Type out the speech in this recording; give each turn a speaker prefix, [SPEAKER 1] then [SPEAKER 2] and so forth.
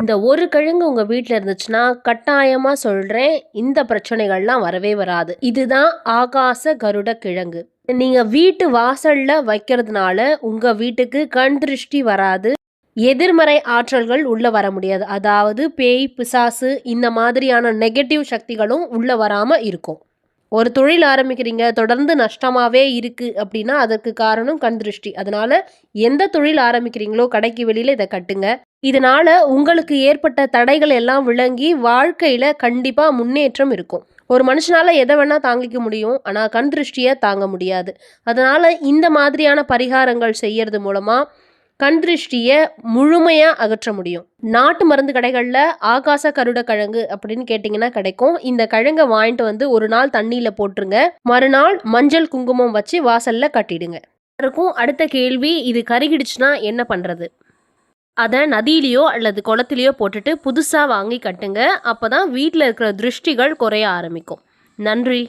[SPEAKER 1] இந்த ஒரு கிழங்கு உங்க வீட்டில் இருந்துச்சுன்னா கட்டாயமா சொல்றேன் இந்த பிரச்சனைகள்லாம் வரவே வராது. இதுதான் ஆகாச கருட கிழங்கு. நீங்க வீட்டு வாசல்ல வைக்கிறதுனால உங்க வீட்டுக்கு கண் திருஷ்டி வராது. எதிர்மறை ஆற்றல்கள் உள்ள வர முடியாது. அதாவது பேய் பிசாசு இந்த மாதிரியான நெகட்டிவ் சக்திகளும் உள்ள வராம இருக்கும். ஒரு தொழில் ஆரம்பிக்கிறீங்க தொடர்ந்து நஷ்டமாகவே இருக்குது அப்படின்னா அதற்கு காரணம் கண் திருஷ்டி. அதனால எந்த தொழில் ஆரம்பிக்கிறீங்களோ கடைக்கு வெளியில் இதை கட்டுங்க. இதனால உங்களுக்கு ஏற்பட்ட தடைகள் எல்லாம் விளங்கி வாழ்க்கையில் கண்டிப்பாக முன்னேற்றம் இருக்கும். ஒரு மனுஷனால் எதை வேணால் தாங்கிக்க முடியும் ஆனால் கண் திருஷ்டியை தாங்க முடியாது. அதனால் இந்த மாதிரியான பரிகாரங்கள் செய்யறது மூலமாக கண் திருஷ்டியை முழுமையாக அகற்ற முடியும். நாட்டு மருந்து கடைகளில் ஆகாச கருட கிழங்கு அப்படின்னு கேட்டிங்கன்னா கிடைக்கும். இந்த கிழங்கை வாங்கிட்டு வந்து ஒரு நாள் தண்ணியில் போட்டுருங்க. மறுநாள் மஞ்சள் குங்குமம் வச்சு வாசலில் கட்டிடுங்க. இருக்கும். அடுத்த கேள்வி இது கருகிடுச்சுன்னா என்ன பண்ணுறது அதை நதியிலையோ அல்லது குளத்துலையோ போட்டுட்டு புதுசாக வாங்கி கட்டுங்க. அப்போ தான் வீட்டில் இருக்கிற திருஷ்டிகள் குறைய ஆரம்பிக்கும். நன்றி.